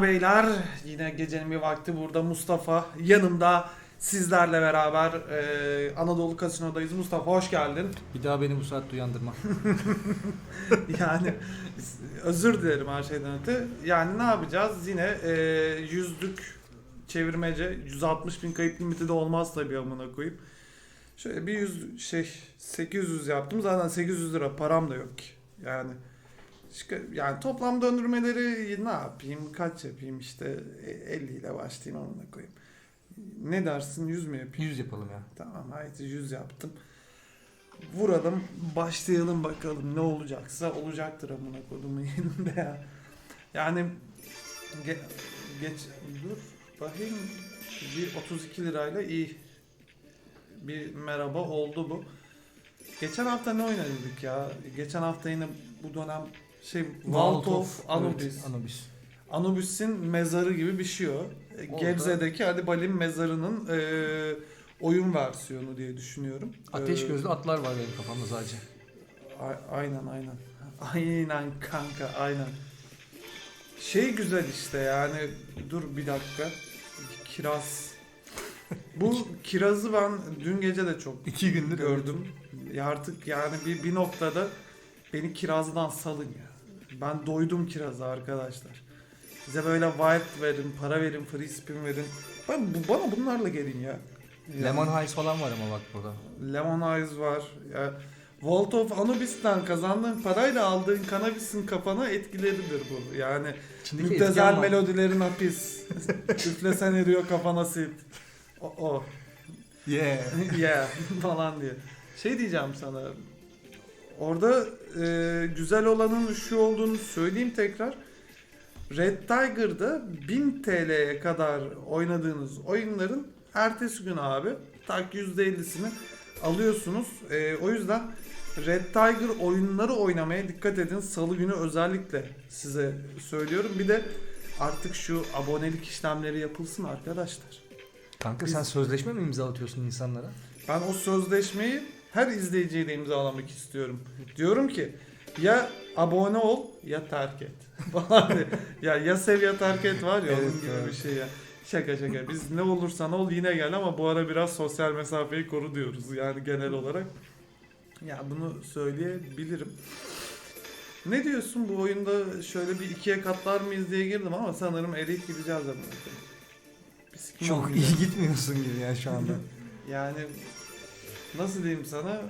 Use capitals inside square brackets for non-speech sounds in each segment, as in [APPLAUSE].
Hanımlar beyler yine gecenin bir vakti burada Mustafa yanımda sizlerle beraber e, Anadolu Kasino'dayız. Mustafa hoş geldin. Bir daha beni bu saatte uyandırma. [LAUGHS] Yani özür dilerim her şeyden öte. Yani ne yapacağız? Yine e, yüzlük çevirmece 160 bin kayıp limiti de olmaz tabii amına koyup. Şöyle bir yüz şey 800 yaptım. Zaten 800 lira param da yok ki. Yani yani toplam döndürmeleri ne yapayım? Kaç yapayım işte E, 50 ile başlayayım amına koyayım. Ne dersin 100 mü yapayım? 100 yapalım ya. Tamam haydi 100 yaptım. Vuralım başlayalım bakalım ne olacaksa olacaktır amına kodumun [LAUGHS] yerinde ya. Yani ge- geç dur bakayım bir 32 lirayla iyi bir merhaba oldu bu. Geçen hafta ne oynadık ya? Geçen hafta yine bu dönem şey Vault of Anubis. Evet, Anubis. Anubis'in mezarı gibi bir şey o. E, Gebze'deki Adibal'in mezarının e, oyun versiyonu diye düşünüyorum. Ateş E, gözlü atlar var benim kafamda sadece. a- aynen aynen. Aynen kanka aynen. Şey güzel işte yani dur bir dakika. Kiraz. Bu [LAUGHS] kirazı ben dün gece de çok İki gündür gördüm. Ya artık yani bir, bir noktada beni kirazdan salın ya. Ben doydum kiraza arkadaşlar. Bize böyle wild verin, para verin, free spin verin. Ben, bu, bana bunlarla gelin ya. Yani Lemon Highs falan var ama bak burada. Lemon Eyes var. Ya, Vault of Anubis'ten kazandığın parayla aldığın kanabisin kafana etkileridir bu. Yani İçindeki müptezel var. melodilerin hapis. [LAUGHS] Üflesen eriyor kafana sit. O, o. Yeah. [LAUGHS] yeah falan diye. Şey diyeceğim sana. Orada e, güzel olanın şu olduğunu söyleyeyim tekrar. Red Tiger'da 1000 TL'ye kadar oynadığınız oyunların ertesi gün abi tak %50'sini alıyorsunuz. E, o yüzden Red Tiger oyunları oynamaya dikkat edin. Salı günü özellikle size söylüyorum. Bir de artık şu abonelik işlemleri yapılsın arkadaşlar. Kanka Biz- sen sözleşme mi imzalatıyorsun insanlara? Ben o sözleşmeyi her izleyiciyle imzalamak istiyorum. Diyorum ki ya abone ol ya terk et. [LAUGHS] Ya ya sev ya terk et var ya onun gibi bir şey ya. Şaka şaka. Biz ne olursan ol yine gel ama bu ara biraz sosyal mesafeyi koru diyoruz yani genel olarak. Ya bunu söyleyebilirim. Ne diyorsun bu oyunda şöyle bir ikiye katlar mıyız diye girdim ama sanırım eriyip gideceğiz kim Çok iyi gitmiyorsun gibi ya şu anda. [LAUGHS] Yani nasıl diyeyim sana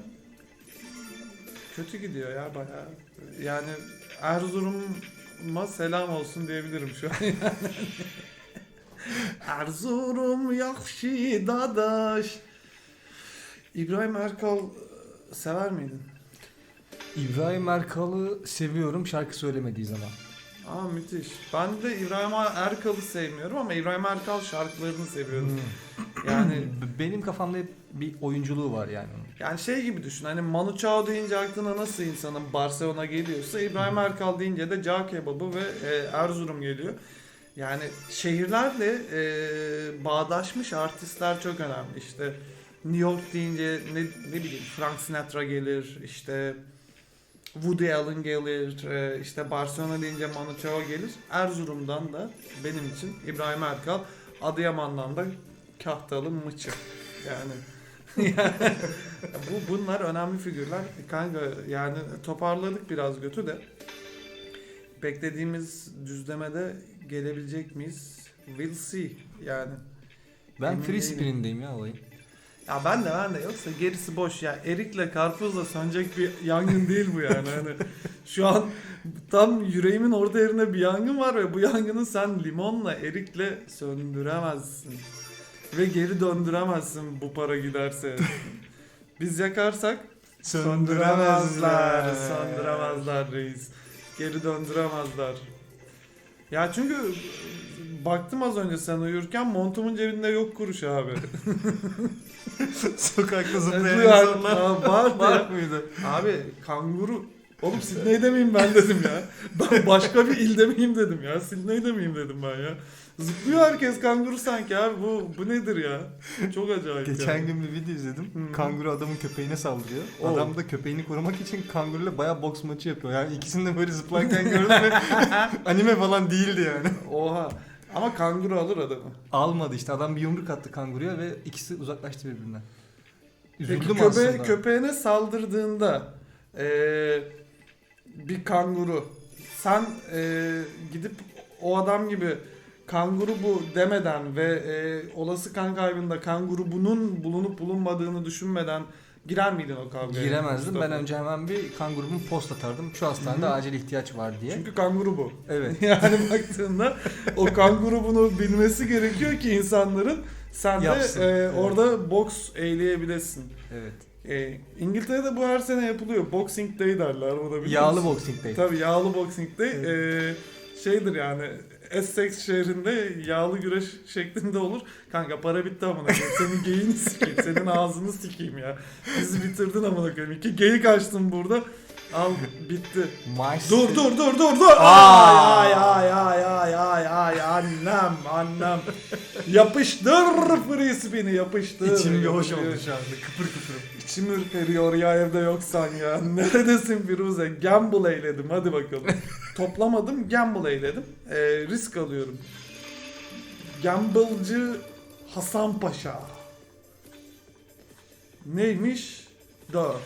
kötü gidiyor ya bayağı. Yani Erzurum'a selam olsun diyebilirim şu an. [LAUGHS] Erzurum yakşı dadaş. İbrahim Erkal sever miydin? İbrahim Erkal'ı seviyorum şarkı söylemediği zaman. Aa müthiş. Ben de İbrahim Erkal'ı sevmiyorum ama İbrahim Erkal şarkılarını seviyorum. Yani [CLEARS THROAT] B- Benim kafamda hep bir oyunculuğu var yani. Yani şey gibi düşün hani Manu Chao deyince aklına nasıl insanın Barcelona geliyorsa İbrahim Erkal deyince de cağ kebabı ve e, Erzurum geliyor. Yani şehirlerle e, bağdaşmış artistler çok önemli. İşte New York deyince ne, ne bileyim Frank Sinatra gelir, işte Woody Allen gelir, e, işte Barcelona deyince Manu Chao gelir. Erzurum'dan da benim için İbrahim Erkal, Adıyaman'dan da Kahtalı Mıçı. [LAUGHS] Yani bu bunlar önemli figürler. Kanka yani toparladık biraz götü de. Beklediğimiz düzlemede gelebilecek miyiz? We'll see yani. Ben Emin free değilim. ya olayın. Ya ben de ben de yoksa gerisi boş ya. Erikle karpuzla sönecek bir yangın değil bu yani. Hani şu an tam yüreğimin orta yerinde bir yangın var ve bu yangını sen limonla erikle söndüremezsin. Ve geri döndüremezsin bu para giderse. Biz yakarsak söndüremezler. Söndüremezler reis. Geri döndüremezler. Ya çünkü baktım az önce sen uyurken montumun cebinde yok kuruş abi. [LAUGHS] Sokakta zıplayan ya- insanlar Aa, vardı var ya. mıydı? Abi kanguru. Oğlum Sydney'de miyim ben dedim ya. Ben başka bir ilde miyim dedim ya. Sydney'de miyim dedim ben ya. Zıplıyor herkes kanguru sanki abi. Bu bu nedir ya? Çok acayip Geçen ya. gün bir video izledim. Hı. Kanguru adamın köpeğine saldırıyor. Oo. Adam da köpeğini korumak için kanguruyla bayağı boks maçı yapıyor. Yani ikisini de böyle zıplarken gördüm ve [LAUGHS] [LAUGHS] anime falan değildi yani. Oha. Ama kanguru alır adamı. Almadı işte adam bir yumruk attı kanguruya ve ikisi uzaklaştı birbirinden. Üzüldüm Peki köpe, aslında. köpeğine saldırdığında eee, bir kanguru sen eee, gidip o adam gibi kanguru bu demeden ve eee, olası kan kaybında kanguru bunun bulunup bulunmadığını düşünmeden girer miydin o kavgaya? Giremezdim. Ben önce hemen bir kangurumu post atardım. Şu hastanede Hı hı. acil ihtiyaç var diye. Çünkü kanguru bu. Evet. [LAUGHS] Yani baktığında o kanguru bunu bilmesi gerekiyor ki insanların sen de Yapsın. eee, Evet. orada boks eyleyebilesin. Evet. E, İngiltere'de bu her sene yapılıyor. Boxing Day derler buna biliyor Yağlı musun? boxing day. Tabii yağlı Boxing Day. E, şeydir yani Essex şehrinde yağlı güreş şeklinde olur. Kanka para bitti amına koyayım. Senin geyini sikeyim. Senin ağzını sikeyim ya. Bizi bitirdin amına koyayım. İki geyik açtın burada. Al bitti. My Dur dur dur dur dur. Aa! Ay ay ay ay ay ay annem annem. yapıştır frisbee'ni yapıştır. İçim bir hoş oldu şu anda. Kıpır kıpırım. İçim ürperiyor ya evde yoksan ya. [LAUGHS] Neredesin Firuze? Gamble eyledim hadi bakalım. [LAUGHS] Toplamadım gamble eyledim. Ee, risk alıyorum. Gamble'cı Hasan Paşa. Neymiş? 4.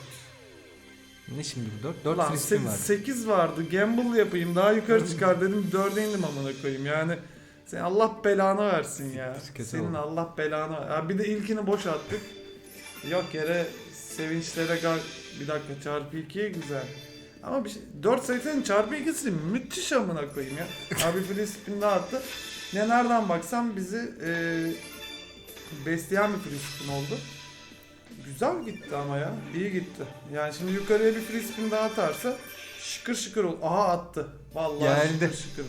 Ne şimdi bu? 4? 4 Lan var. 8 vardı. Gamble yapayım. Daha yukarı çıkar dedim. 4'e indim amına koyayım. Yani sen Allah belanı versin ya. Kötü Senin oldu. Allah belanı. Ha, bir de ilkini boş attık. Yok yere sevinçlere gal... Bir dakika çarpı 2'ye güzel. Ama bir şey, 4 sayısının çarpı 2'si müthiş amına koyayım ya. Abi free spin daha attı. Ne nereden baksan bizi e, besleyen bir free spin oldu. Güzel gitti ama ya. İyi gitti. Yani şimdi yukarıya bir free spin daha atarsa şıkır şıkır ol. Aha attı. Vallahi Geldi. şıkır şıkır.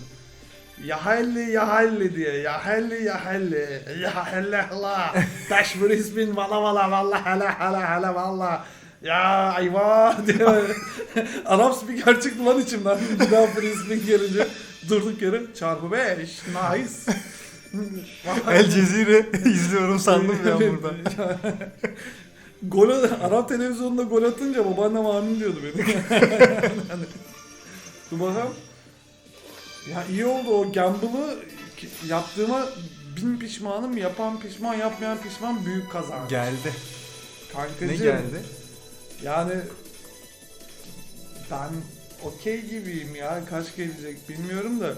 Ya halli ya halli diye. Ya halli ya halli. Ya halli hala. Taş free spin valla valla hala hala hala valla. Ya ayva diye. Arap spiker çıktı lan içimden. Bir daha spin gelince durduk yere çarpı 5. Nice. [LAUGHS] El Cezire izliyorum sandım ya burada. [LAUGHS] gol Arap televizyonunda gol atınca babaannem amin diyordu benim. hani, [LAUGHS] dur bakalım. Ya iyi oldu o gamble'ı yaptığıma bin pişmanım. Yapan pişman, yapmayan pişman büyük kazanç. Geldi. Kankacığım. Ne geldi? Yani ben okey gibiyim ya. Kaç gelecek bilmiyorum da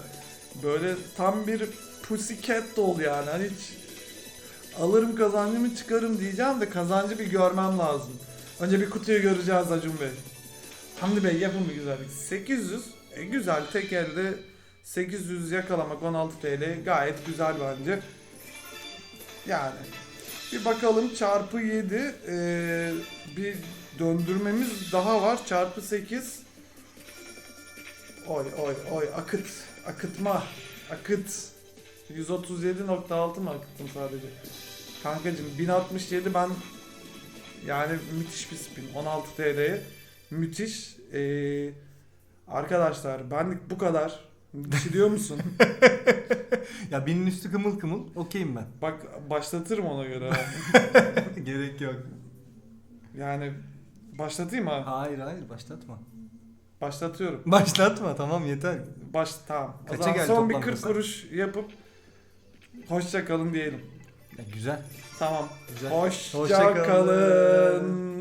böyle tam bir pussycat dolu yani. Hani hiç alırım kazancımı çıkarım diyeceğim de kazancı bir görmem lazım. Önce bir kutuyu göreceğiz Acun Bey. Hamdi Bey yapın bir güzellik. 800 e, güzel tek elde 800 yakalamak 16 TL gayet güzel bence. Yani bir bakalım çarpı 7 ee, bir döndürmemiz daha var. Çarpı 8 oy oy oy akıt akıtma akıt. 137.6 mı akıttım sadece? Kankacım 1067 ben yani müthiş bir spin. 16 TL'ye müthiş. Ee, arkadaşlar benlik bu kadar diyor musun? [LAUGHS] Ya binin üstü kımıl kımıl. Okeyim ben. Bak başlatırım ona göre. [LAUGHS] Gerek yok. Yani başlatayım ha. Hayır hayır başlatma. Başlatıyorum. Başlatma tamam yeter. Baş tamam. O Kaça zaman geldi son bir toplam 40 kasa? kuruş yapıp hoşça kalın diyelim. Ya güzel. Tamam. Güzel. Hoşça Hoşça kalın.